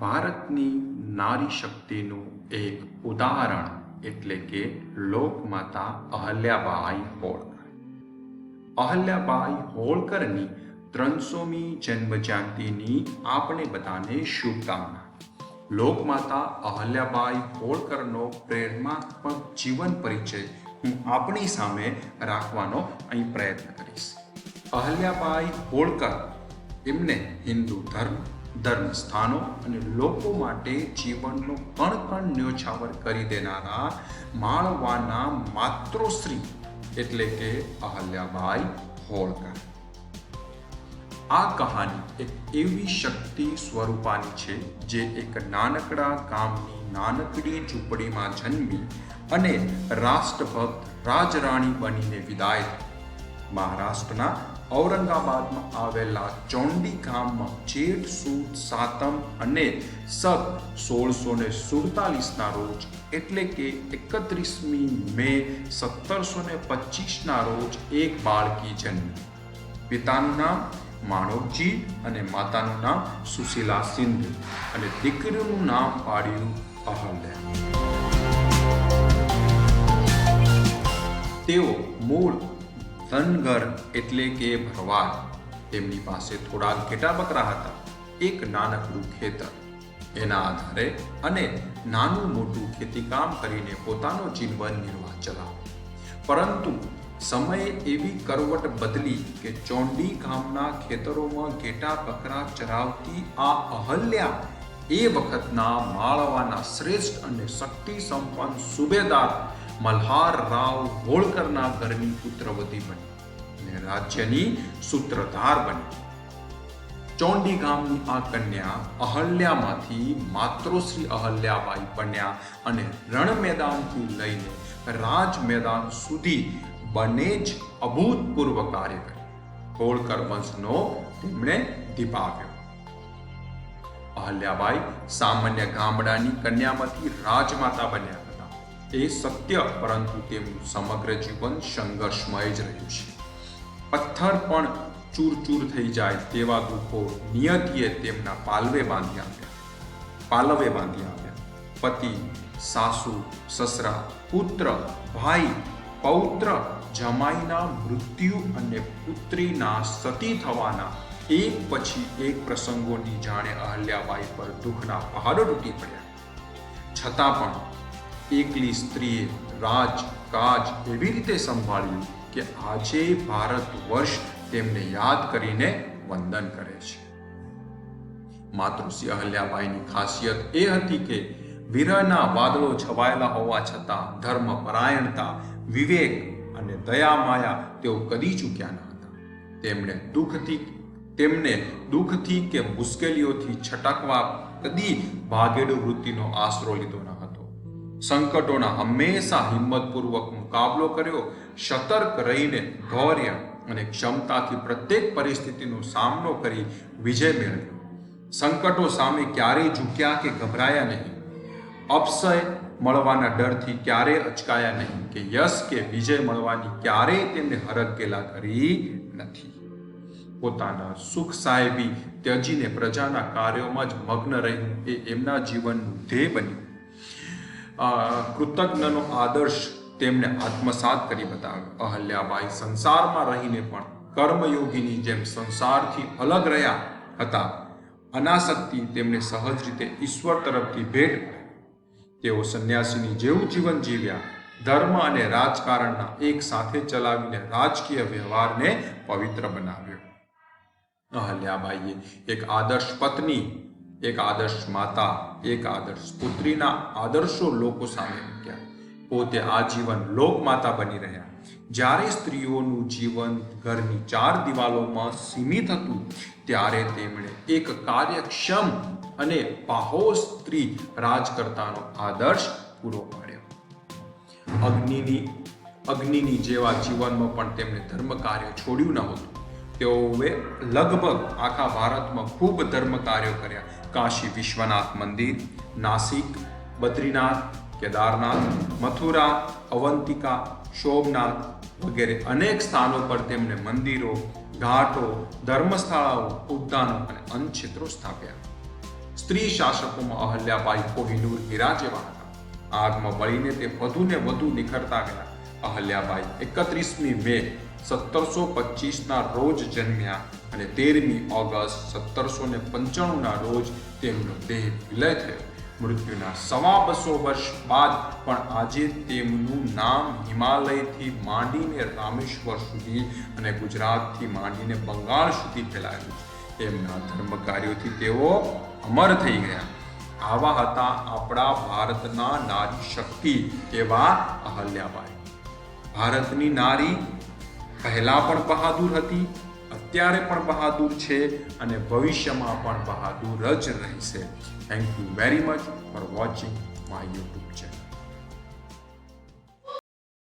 ભારતની નારી શક્તિનું એક ઉદાહરણ એટલે કે લોકમાતા અહલ્યાબાઈ હોળકર. અહલ્યાબાઈ હોળકરની ત્રણસોમી જન્મ જયંતિની આપણે બધાને શુભકામના. લોકમાતા અહલ્યાબાઈ હોળકરનો પ્રેરણાત્મક જીવન પરિચય હું આપણી સામે રાખવાનો અહીં પ્રયત્ન કરીશ. અહલ્યાબાઈ હોળકર, એમને હિન્દુ ધર્મ ધર્મ સ્થાનો અને લોકો માટે જીવનનો કણ કણ ન્યોછાવર કરી દેનારા માળવાના માતૃશ્રી એટલે કે અહલ્યાબાઈ હોળકર. આ કહાની એક એવી શક્તિ સ્વરૂપાની છે જે એક નાનકડા ગામની નાનકડી ઝૂંપડીમાં જન્મી અને રાષ્ટ્રભક્ત, રાજરાણી બનીને વિદાય થઈ મહારાષ્ટ્રના ઔરંગાબાદમાં આવેલા ચોંડી ગામમાં જેઠ સુદ સાતમ અને સબ સોળસો ને સુડતાલીસના રોજ, એટલે કે એકત્રીસમી મે સત્તરસો ને પચીસના રોજ એક બાળકી જન્મી. પિતાનું નામ માણવજી અને માતાનું નામ સુશીલા સિંધુ અને દીકરીનું નામ પાડ્યું અહલ્યા. તેઓ મૂળ ધનગર એટલે કે ભરવાડ. તેમની પાસે થોડા ઘેટા બકરા હતા, એક નાનકડું ખેતર. એના આધારે અને નાનું મોટું ખેતીકામ કરીને પોતાનો જીવન નિર્વાહ ચલાવ્યો. પરંતુ સમયે એવી કરવટ બદલી કે ચોંડી ગામના ખેતરોમાં ઘેટા બકરા ચરાવતી આ અહલ્યા એ વખતના માળવાના શ્રેષ્ઠ અને શક્તિ સંપન્ન સુબેદાર મલ્હાર રાવ હોળકરના ઘરની પુત્રવતી બની અને રાજ્યની સૂત્રધાર બની ચોંડી ગામની આ કન્યા અહલ્યામાંથી માતૃશ્રી અહલ્યાબાઈ બન્યા અને રણ મેદાનથી લઈને રાજ મેદાન સુધી બંને જ અભૂતપૂર્વ કાર્ય કર્યું. હોળકર વંશનો તેમણે દીપાવ્યો અહલ્યાબાઈ સામાન્ય ગામડાની કન્યામાંથી રાજમાતા બન્યા. એ સત્ય, પરંતુ તેમનું સમગ્ર જીવન સંઘર્ષમય જ રહ્યું છે. પથ્થર પણ ચૂર ચૂર થઈ જાય તેવા દુઃખો નિયતિએ તેમના પાલવે બાંધી આપ્યા. પાલવે બાંધી આપ્યા. પતિ, સાસુ, સસરા, પુત્ર, ભાઈ, પૌત્ર જમાઈના મૃત્યુ અને પુત્રીના સતી થવાના એક પછી એક પ્રસંગોની જાણે અહલ્યાબાઈ પર દુઃખના પહાડો તૂટી પડ્યા. છતાં પણ એકલી સ્ત્રીએ રાજ, કાજ એવી રીતે સંભાળ્યું કે આજે ભારત વર્ષ તેમને યાદ કરીને વંદન કરે છે. માતૃશ્રી અહલ્યાબાઈની ખાસિયત એ હતી કે વિરહના વાદળો છવાયેલા હોવા છતાં ધર્મ પરાયણતા, વિવેક અને દયા માયા તેઓ કદી ચૂક્યા ન હતા. તેમણે દુઃખથી, તેમને દુઃખથી કે મુશ્કેલીઓથી છટકવા કદી ભાગેડુ વૃત્તિનો આશરો લીધો ન હતો. સંકટોના હંમેશા હિંમતપૂર્વક મુકાબલો કર્યો, સતર્ક રહીને ધૈર્ય અને ક્ષમતાથી પ્રત્યેક પરિસ્થિતિનો સામનો કરી વિજય મેળવ્યો. સંકટો સામે ક્યારેય ઝૂક્યા કે ગભરાયા નહીં. અપસય મળવાના ડરથી ક્યારેય અચકાયા નહીં કે યશ કે વિજય મળવાની ક્યારેય તેમને હરગેલા કરી નથી. પોતાના સુખ સાહેબી ત્યજીને પ્રજાના કાર્યોમાં જ મગ્ન રહ્યું એ એમના જીવનનું ધ્યેય બન્યું. કૃતજ્ઞનો આદર્શ તેમણે આત્મસાત કરી બતાવ્યો. અહલ્યાબાઈ સંસારમાં રહીને પણ કર્મયોગીની જેમ સંસારથી અલગ રહ્યા હતા. અનાસક્તિ તેમને સહજ રીતે ઈશ્વર તરફથી ભેટ તેઓ સંન્યાસીની જેવું જીવન જીવ્યા. ધર્મ અને રાજકારણના એક સાથે ચલાવીને રાજકીય વ્યવહારને પવિત્ર બનાવ્યો. અહલ્યાબાઈએ એક આદર્શ પત્ની એક આદર્શ માતા, એક આદર્શ પુત્રીના આદર્શો લોકો સામે મૂક્યા. પોતે આજીવન લોકમાતા બની રહ્યા. જ્યારે સ્ત્રીઓનું જીવન ઘરની ચાર દિવાલોમાં સીમિત હતું, ત્યારે તેમણે એક કાર્યક્ષમ અને પાહો સ્ત્રી રાજકર્તાનો આદર્શ પૂરો પાડ્યો. અગ્નિની અગ્નિની જેવા જીવનમાં પણ તેમણે ધર્મ કાર્ય છોડ્યું નહોતું તેઓએ લગભગ આખા ભારતમાં ખૂબ ધર્મ કાર્યો કર્યા. કાશી વિશ્વનાથ મંદિર નાસિક બદ્રીનાથ કેદારનાથ મથુરા અવંતિકા શોભનાથ વગેરે અનેક સ્થાનો પર તેમણે મંદિરો, ઘાટો, ધર્મસ્થળાઓ, ઉદ્યાનો અને અન્નક્ષેત્રો સ્થાપ્યા. સ્ત્રી શાસકોમાં અહલ્યાબાઈ કોહિનૂર હીરા હતા. આગમાં બળીને તે વધુ ને વધુ નિખરતા ગયા. અહલ્યાબાઈ એકત્રીસમી મે સત્તરસો પચીસના રોજ જન્મ્યા. અને તેરમી ઓગસ્ટ સત્તરસો ને પંચાણુંના રોજ તેમનો દેહ વિલય થયો. મૃત્યુના સવા બસો વર્ષ બાદ પણ આજે તેમનું નામ હિમાલયથી માંડીને રામેશ્વર સુધી અને ગુજરાતથી માંડીને બંગાળ સુધી ફેલાયું છે. તેમના ધર્મ કાર્યોથી તેઓ અમર થઈ ગયા. આવા હતા આપણા ભારતના નારી શક્તિ એવા અહલ્યાબાઈ. ભારતની નારી પહેલા પણ બહાદુર હતી અત્યારે પણ બહાદુર છે અને ભવિષ્યમાં પણ બહાદુર જ રહેશે. Thank you very much for watching my YouTube channel